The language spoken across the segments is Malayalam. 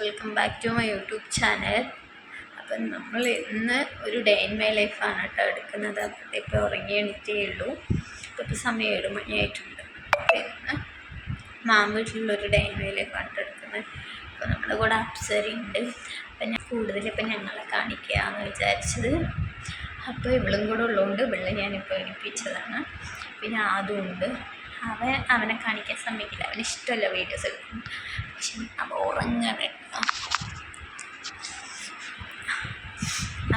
Welcome back to my YouTube channel അപ്പം നമ്മൾ ഇന്ന് ഒരു ഡേ ഇൻ മൈ ലൈഫാണ് കേട്ടോ എടുക്കുന്നത്. അപ്പം ഇപ്പോൾ ഉറങ്ങി എണീറ്റേ ഉള്ളൂ. ഇപ്പോൾ സമയം ഏഴ് മണിയായിട്ടുണ്ട് അപ്പോൾ ഇന്ന് മാം വീട്ടിലുള്ളൊരു ഡേ ഇൻ മൈ ലൈഫാണ് കേട്ടോ അപ്പോൾ നമ്മുടെ കൂടെ അപ്സരി ഉണ്ട്. അപ്പം ഞാൻ കൂടുതൽ ഞങ്ങളെ കാണിക്കുകയെന്ന് വിചാരിച്ചത്. അപ്പോൾ ഇവളും കൂടെ ഉള്ളതുകൊണ്ട് ഇവളെ ഞാനിപ്പോൾ എണിപ്പിച്ചതാണ്. പിന്നെ അതും ഉണ്ട്. അവൻ അവനെ കാണിക്കാൻ സമ്മതിക്കില്ല. അവന് ഇഷ്ടമല്ല വീഡിയോസ് എടുക്കും. പക്ഷെ അവ ഉറങ്ങാൻ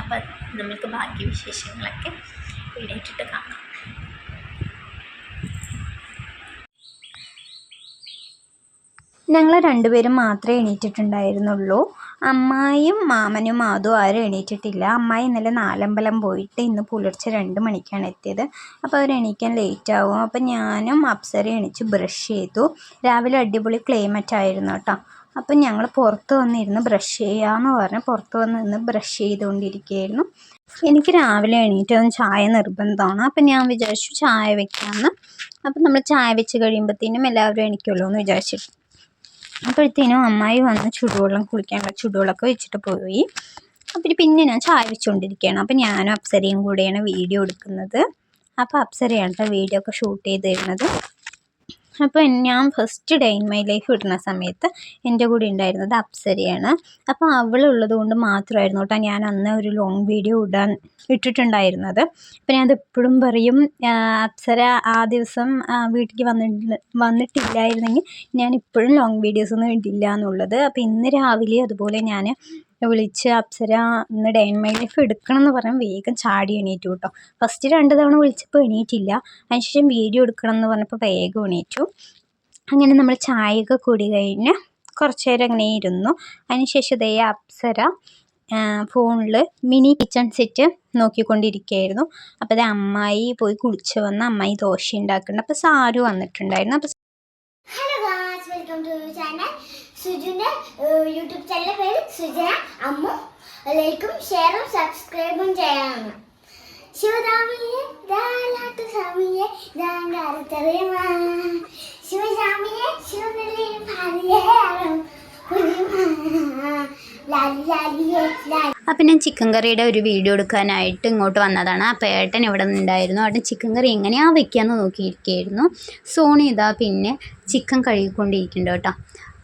അപ്പം നമുക്ക് ബാക്കി വിശേഷങ്ങളൊക്കെ വീഡിയോയിട്ടിട്ട് കാണാം. ഞങ്ങൾ രണ്ടുപേരും മാത്രമേ എണീറ്റിട്ടുണ്ടായിരുന്നുള്ളൂ. അമ്മായും മാമനും മാതും ആരും എണീറ്റിട്ടില്ല. അമ്മായി ഇന്നലെ നാലമ്പലം പോയിട്ട് ഇന്ന് പുലർച്ചെ രണ്ട് മണിക്കാണ് എത്തിയത്. അപ്പോൾ അവർ എണീക്കാൻ ലേറ്റ് ആവും. അപ്പോൾ ഞാനും അപ്സരയും എണീച്ച് ബ്രഷ് ചെയ്തു. രാവിലെ അടിപൊളി ക്ലൈമറ്റ് ആയിരുന്നു കേട്ടോ. അപ്പം ഞങ്ങൾ പുറത്ത് വന്നിരുന്ന് ബ്രഷ് ചെയ്യാമെന്ന് പറഞ്ഞ് പുറത്ത് വന്ന് ബ്രഷ് ചെയ്തുകൊണ്ടിരിക്കുകയായിരുന്നു. എനിക്ക് രാവിലെ എണീറ്റ് ഒന്ന് ചായ നിർബന്ധമാണ്. അപ്പം ഞാൻ വിചാരിച്ചു ചായ വെക്കാമെന്ന് അപ്പം നമ്മൾ ചായ വെച്ച് കഴിയുമ്പോഴത്തേനും എല്ലാവരും എണീക്കുമല്ലോ എന്ന് വിചാരിച്ചിട്ട് അപ്പോഴത്തേനും അമ്മായി വന്ന് ചുടുവെള്ളം കുളിക്കാനുള്ള ചുടുവെള്ളമൊക്കെ വെച്ചിട്ട് പോയി. അപ്പോൾ പിന്നെ ഞാൻ ചായ വെച്ചുകൊണ്ടിരിക്കുകയാണ് അപ്പം ഞാനും അപ്സരയും കൂടെയാണ് വീഡിയോ എടുക്കുന്നത്. അപ്പോൾ അപ്സരയാണ് കേട്ടോ വീഡിയോ ഒക്കെ ഷൂട്ട് ചെയ്ത് തരുന്നത് അപ്പോൾ ഞാൻ first day in my life ഇടുന്ന സമയത്ത് എന്റെ കൂടെ ഉണ്ടായിരുന്നത് അപ്സരയാണ്. അപ്പോൾ അവളുള്ളത് കൊണ്ട് മാത്രമായിരുന്നു കേട്ടോ ഞാൻ അന്ന് ഒരു ലോങ് വീഡിയോ ഇടാൻ ഇട്ടിട്ടുണ്ടായിരുന്നത്. അപ്പോൾ ഞാനത് എപ്പോഴും പറയും അപ്സര ആ ദിവസം വീട്ടിലേക്ക് വന്നിട്ട് വന്നിട്ടില്ലായിരുന്നെങ്കിൽ ഞാൻ ഇപ്പോഴും ലോങ് വീഡിയോസ് ഒന്നും ഇടില്ല എന്നുള്ളത്. അപ്പോൾ ഇന്ന് രാവിലെ അതുപോലെ ഞാൻ വിളിച്ച് അപ്സര ഇന്ന് ഡേ ഇൻ മൈ ലൈഫ് എടുക്കണം എന്ന് പറഞ്ഞാൽ വേഗം ചാടി എണീറ്റു കേട്ടോ. ഫസ്റ്റ് രണ്ട് തവണ വിളിച്ചപ്പോൾ എണീറ്റില്ല. അതിനുശേഷം വീഡിയോ എടുക്കണം എന്ന് പറഞ്ഞപ്പോൾ വേഗം എണീറ്റു. അങ്ങനെ നമ്മൾ ചായയൊക്കെ കൂടി കഴിഞ്ഞ് കുറച്ച് നേരം അങ്ങനെ ഇരുന്നു. അതിനുശേഷം ദയ അപ്സര ഫോണിൽ മിനി കിച്ചൺ സെറ്റ് നോക്കിക്കൊണ്ടിരിക്കുകയായിരുന്നു. അപ്പോൾ അത് അമ്മായി പോയി കുളിച്ച് വന്ന് അമ്മായി ദോശ ഉണ്ടാക്കുന്നുണ്ട്. അപ്പോൾ സാരു വന്നിട്ടുണ്ടായിരുന്നു. അപ്പോൾ ഹലോ വെൽക്കം ടു ചാനൽ സുജുന്റെ യൂട്യൂബ് ചാനലിന്റെ പേര് സുജന. അമ്മു ലൈക്കും ഷെയറും സബ്സ്ക്രൈബും ചെയ്യണം. ശിവരാമിയെ ദാലാട്ട് അപ്പം ഞാൻ ചിക്കൻ കറിയുടെ ഒരു വീഡിയോ എടുക്കാനായിട്ട് ഇങ്ങോട്ട് വന്നതാണ്. ആ പേട്ടൻ ഇവിടെ നിന്നുണ്ടായിരുന്നു. അവിടെ ചിക്കൻ കറി എങ്ങനെയാണ് വെക്കാമെന്ന് നോക്കിയിരിക്കുകയായിരുന്നു. സോണി ഇതാ പിന്നെ ചിക്കൻ കഴുകിക്കൊണ്ടിരിക്കുന്നുണ്ട് കേട്ടോ.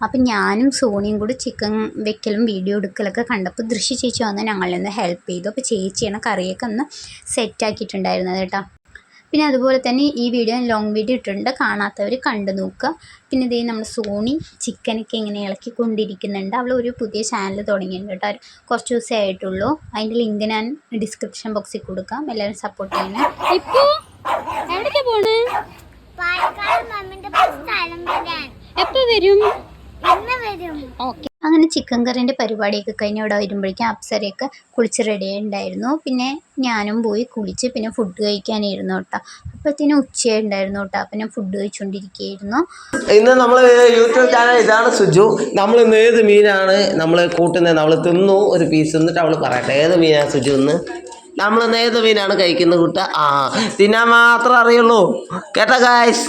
അപ്പം ഞാനും സോണിയും കൂടി ചിക്കൻ വെക്കലും വീഡിയോ എടുക്കലൊക്കെ കണ്ടപ്പോൾ ദൃശ്യ ചേച്ചി വന്ന് ഞങ്ങളിൽ നിന്ന് ഹെൽപ്പ് ചെയ്തു. അപ്പോൾ ചേച്ചിയാണ് കറിയൊക്കെ ഒന്ന് സെറ്റാക്കിയിട്ടുണ്ടായിരുന്നത് കേട്ടോ. പിന്നെ അതുപോലെ തന്നെ ഈ വീഡിയോ ലോങ് വീഡിയോ ഇട്ടിട്ടുണ്ട്. കാണാത്തവർ കണ്ടു നോക്കുക. പിന്നെ ഇതേ നമ്മുടെ സോണി ചിക്കനൊക്കെ ഇങ്ങനെ ഇളക്കിക്കൊണ്ടിരിക്കുന്നുണ്ട് അവൾ ഒരു പുതിയ ചാനൽ തുടങ്ങിയിട്ടുണ്ട് കേട്ടോ. അവർ കുറച്ച് ദിവസമേ ആയിട്ടുള്ളൂ. അതിന്റെ ലിങ്ക് ഞാൻ ഡിസ്ക്രിപ്ഷൻ ബോക്സിൽ കൊടുക്കാം. എല്ലാവരും സപ്പോർട്ട് ചെയ്യണേ. ഇപ്പോൾ എവിടേക്കാണ് പോണ്? പാലക്കാട് മമ്മിന്റെ സ്ഥലം വരാൻ എപ്പോ വരും വരും? ഓക്കെ. അങ്ങനെ ചിക്കൻ കറിന്റെ പരിപാടിയൊക്കെ കഴിഞ്ഞ് അവിടെ വരുമ്പോഴേക്കും അപ്സരയൊക്കെ കുളിച്ച് റെഡി ഉണ്ടായിരുന്നു പിന്നെ ഞാനും പോയി കുളിച്ച് പിന്നെ ഫുഡ് കഴിക്കാനായിരുന്നു കേട്ടോ. അപ്പത്തിന് ഉച്ചയുണ്ടായിരുന്നു കേട്ടോ. ഞാൻ ഫുഡ് കഴിച്ചുകൊണ്ടിരിക്കുകയായിരുന്നു ഇന്ന് നമ്മൾ യൂട്യൂബ് ചാനൽ ഇതാണ് സുജു. നമ്മൾ ഇന്ന് ഏത് മീനാണ് നമ്മൾ കൂട്ടുന്നത്? നമ്മൾ തിന്നു ഒരു പീസ് എന്നിട്ട് അവൾ പറയട്ടെ. ഏത് മീനാണ് സുജു എന്ന് നമ്മൾ ഇന്ന് ഏത് മീനാണ് കഴിക്കുന്നത് കൂട്ട? ആ തിന്നാൻ മാത്രം അറിയുള്ളൂ. കേട്ടോ ഗായ്സ്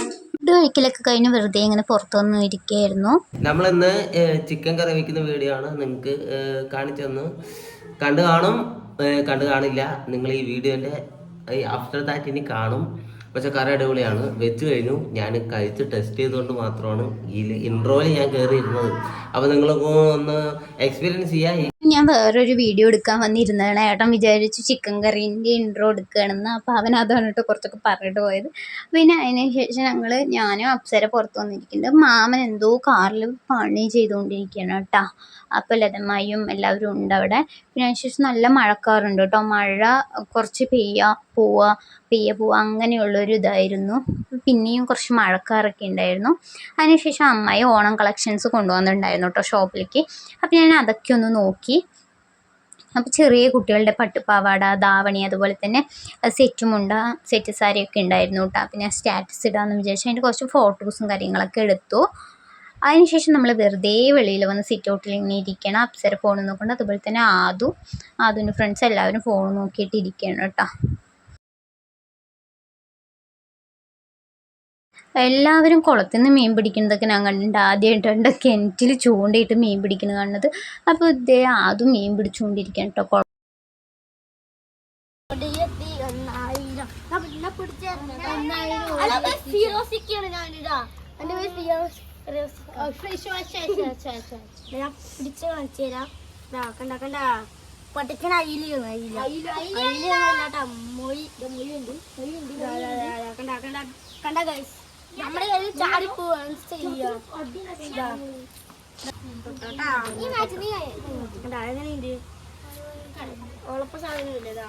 ഫുഡ് കഴിക്കലൊക്കെ കഴിഞ്ഞ് വെറുതെ ഇങ്ങനെ പുറത്തുനിന്ന് ഇരിക്കുകയായിരുന്നു. നമ്മളിന്ന് ചിക്കൻ കറി വയ്ക്കുന്ന വീഡിയോ ആണ് നിങ്ങൾക്ക് കാണിച്ചു തന്നു. കണ്ടു കാണും കണ്ടു കാണില്ല. നിങ്ങൾ ഈ വീഡിയോന്റെ ആഫ്റ്റർ ദാറ്റ് ഇനി കാണും. പക്ഷെ കറി അടിപൊളിയാണ്. വെച്ച് കഴിഞ്ഞു. ഞാൻ കഴിച്ച് ടെസ്റ്റ് ചെയ്തുകൊണ്ട് മാത്രമാണ് ഈ ഇൻട്രോയിൽ ഞാൻ കയറിയിരുന്നത് അപ്പോൾ നിങ്ങൾക്ക് ഒന്ന് എക്സ്പീരിയൻസ് ചെയ്യാം. ഞാൻ വേറൊരു വീഡിയോ എടുക്കാൻ വന്നിരുന്നതാണ്. ഏട്ടൻ വിചാരിച്ചു ചിക്കൻ കറീന്റെ ഇൻട്രോ എടുക്കുകയാണെന്ന് അപ്പോൾ അവൻ അത് പറഞ്ഞിട്ട് കുറച്ചൊക്കെ പറഞ്ഞിട്ട് പോയത്. പിന്നെ അതിന് ശേഷം ഞങ്ങൾ ഞാനും അപ്സര പുറത്ത് വന്നിരിക്കുന്നുണ്ട്. മാമൻ എന്തോ കാറിൽ പണി ചെയ്തുകൊണ്ടിരിക്കുകയാണ് കേട്ടോ. അപ്പോൾ ലതമ്മയും എല്ലാവരും ഉണ്ട് അവിടെ. പിന്നെ അതിന് ശേഷം നല്ല മഴക്കാറുണ്ട് കേട്ടോ. മഴ കുറച്ച് പെയ്യുക പോവുക പെയ്യ പോവുക അങ്ങനെയുള്ളൊരു ഇതായിരുന്നു പിന്നെയും കുറച്ച് മഴക്കാറൊക്കെ ഉണ്ടായിരുന്നു. അതിനുശേഷം അമ്മായി ഓണം കളക്ഷൻസ് കൊണ്ടുവന്നിട്ടുണ്ടായിരുന്നു കേട്ടോ ഷോപ്പിലേക്ക്. അപ്പം ഞാൻ അതൊക്കെ ഒന്ന് നോക്കി. അപ്പോൾ ചെറിയ കുട്ടികളുടെ പട്ടുപാവാട ദാവണി അതുപോലെ തന്നെ സെറ്റ് മുണ്ട സെറ്റ് സാരിയൊക്കെ ഉണ്ടായിരുന്നു കേട്ടോ. അപ്പം ഞാൻ സ്റ്റാറ്റസ് ഇടാമെന്ന് വിചാരിച്ചു. അതിന്റെ കുറച്ച് ഫോട്ടോസും കാര്യങ്ങളൊക്കെ എടുത്തു. അതിനുശേഷം നമ്മൾ വെറുതെ വെളിയിൽ വന്ന് സിറ്റ് ഔട്ടിൽ ഇങ്ങനെ ഇരിക്കണം അപ്സര ഫോൺ നോക്കണം അതുപോലെ തന്നെ ആദു ആദുവിന്റെ ഫ്രണ്ട്സ് എല്ലാവരും ഫോൺ നോക്കിയിട്ട് ഇരിക്കണം കേട്ടോ. എല്ലാവരും കുളത്തിൽ നിന്ന് മീൻ പിടിക്കുന്നതൊക്കെ ഞാൻ കണ്ടിട്ടുണ്ട്. ആദ്യമായിട്ടുണ്ട് കിണറ്റിൽ ചൂണ്ടയിട്ട് മീൻ പിടിക്കുന്നത് കാണുന്നത്. അപ്പോൾ ഇതേ ആദ്യം മീൻ പിടിച്ചുകൊണ്ടിരിക്കണം കേട്ടോ കുളം. ഞാൻ പിടിച്ച് കാണിച്ചു തരാം കണ്ട കണ്ട പൊട്ടിക്കണ അയിൽ ഉണ്ട് കണ്ട കണ്ട കണ്ട ഗൈസ് നമ്മുടെ കയ്യിൽ ചാടി പോവാണ് എങ്ങനെയുണ്ട് ഉളപ്പ സാധനമില്ലേ ഇതാ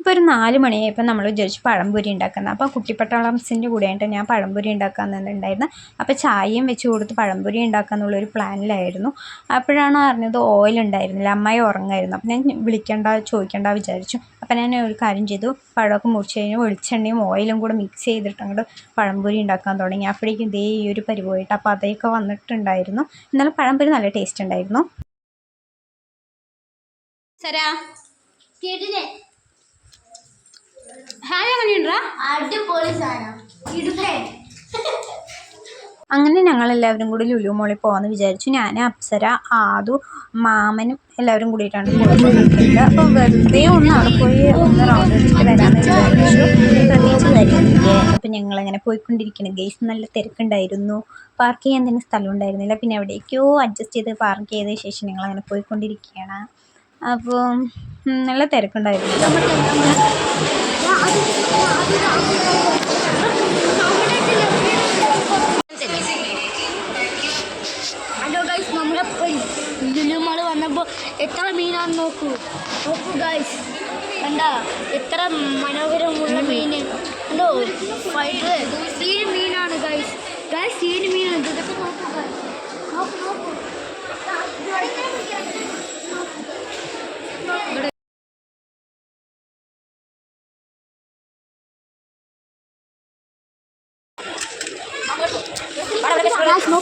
ഇപ്പോൾ ഒരു നാല് മണിയായപ്പോൾ നമ്മൾ വിചാരിച്ചു പഴംപൊരി ഉണ്ടാക്കുന്നത് അപ്പോൾ കുട്ടിപ്പട്ടാളംസിന്റെ കൂടെയായിട്ട് ഞാൻ പഴംപൊരി ഉണ്ടാക്കാമെന്നുണ്ടായിരുന്നു അപ്പോൾ ചായയും വെച്ച് കൊടുത്ത് പഴംപൊരി ഉണ്ടാക്കാമെന്നുള്ളൊരു പ്ലാനിലായിരുന്നു. അപ്പോഴാണ് അറിഞ്ഞത് ഓയിൽ ഉണ്ടായിരുന്നില്ല. അമ്മായി ഉറങ്ങായിരുന്നു. അപ്പോൾ ഞാൻ വിളിക്കണ്ട ചോദിക്കണ്ട വിചാരിച്ചു. അപ്പോൾ ഞാൻ ഒരു കാര്യം ചെയ്തു. പഴമൊക്കെ മുറിച്ച് കഴിഞ്ഞ് വെളിച്ചെണ്ണയും ഓയിലും കൂടെ മിക്സ് ചെയ്തിട്ട് അങ്ങോട്ട് പഴംപൊരി ഉണ്ടാക്കാൻ തുടങ്ങി. അപ്പോഴേക്കും ഇതേ ഈ ഒരു പരിപോയിട്ട് അപ്പോൾ അതൊക്കെ വന്നിട്ടുണ്ടായിരുന്നു. എന്നാലും പഴംപൊരി നല്ല ടേസ്റ്റ് ഉണ്ടായിരുന്നു. സരാ കേട്ടില്ലേ? ഹായ് എങ്ങനെയുണ്ടാ അടിപൊളി സാധനം. ഇടുക്കേ. അങ്ങനെ ഞങ്ങളെല്ലാവരും കൂടി ലുലു മോളിൽ പോകാമെന്ന് വിചാരിച്ചു. ഞാൻ അപ്സര ആദു മാമനും എല്ലാവരും കൂടിയിട്ടാണ് പോകുന്നത് അപ്പോൾ വെറുതെ ഒന്ന് അവിടെ പോയി ഒന്ന് റൗണ്ട് അടിച്ചിട്ട് വരാമെന്ന് വിചാരിച്ചു. പ്രത്യേകിച്ച് കാര്യമൊന്നുമില്ല അപ്പം ഞങ്ങളങ്ങനെ പോയിക്കൊണ്ടിരിക്കണം ഗേസ് നല്ല തിരക്കുണ്ടായിരുന്നു. പാർക്ക് ചെയ്യാൻ തന്നെ സ്ഥലം ഉണ്ടായിരുന്നില്ല. പിന്നെ എവിടേക്കോ അഡ്ജസ്റ്റ് ചെയ്ത് പാർക്ക് ചെയ്ത ശേഷം ഞങ്ങൾ ഞങ്ങളങ്ങനെ പോയിക്കൊണ്ടിരിക്കുകയാണ്. അപ്പോൾ നല്ല തിരക്കുണ്ടായിരുന്നു. ഹലോ ഗൈസ് നമ്മളിപ്പോൾ വന്നപ്പോൾ എത്ര മീനാന്ന് നോക്കൂ. നോക്കൂ ഗൈസ് കണ്ട? എത്ര മനോഹരമുള്ള മീൻ കണ്ടോ? ഫൈഡ് സീൻ മീനാണ് ഗൈസ് ഗൈസ് സീൻ മീനാണ് ഇതൊക്കെ നോക്കൂ ഗൈസ് നോക്കൂ നോക്കൂ നോക്കൂ ഗൈസ്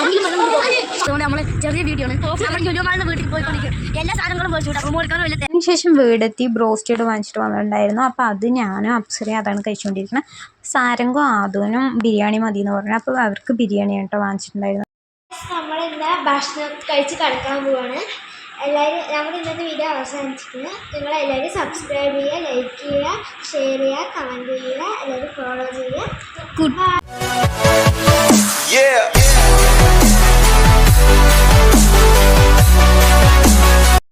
അതുകൊണ്ട് നമ്മൾ ചെറിയ വീഡിയോ ആണ്. നമ്മൾ ലുലുമാളിന് വീട്ടിൽ പോയിക്കൊണ്ടിരിക്കും എല്ലാ സാധനങ്ങളും മേടിച്ചു അപ്പോൾ കൊടുക്കാനും വലിയ അതിനുശേഷം വീടെത്തി ബ്രോസ്റ്റഡ് വാങ്ങിച്ചിട്ട് വന്നിട്ടുണ്ടായിരുന്നു. അപ്പോൾ അത് ഞാനും അപ്സരയും അതാണ് കഴിച്ചുകൊണ്ടിരിക്കുന്നത് സാരംഗും ആദുവിനും ബിരിയാണി മതി എന്ന് പറഞ്ഞു. അപ്പോൾ അവർക്ക് ബിരിയാണി കേട്ടോ വാങ്ങിച്ചിട്ടുണ്ടായിരുന്നു. നമ്മൾ ഇന്ന് ഭക്ഷണം കഴിച്ച് കിടക്കാൻ പോവാണ്. എല്ലാവരും നമ്മൾ ഇന്നത്തെ വീഡിയോ അവസാനിച്ചിട്ടുണ്ട് നിങ്ങൾ എല്ലാവരും സബ്സ്ക്രൈബ് ചെയ്യുക ലൈക്ക് ചെയ്യുക ഷെയർ ചെയ്യുക കമന്റ് ചെയ്യുക എല്ലാവരും ഫോളോ ചെയ്യുക. ഗുഡ്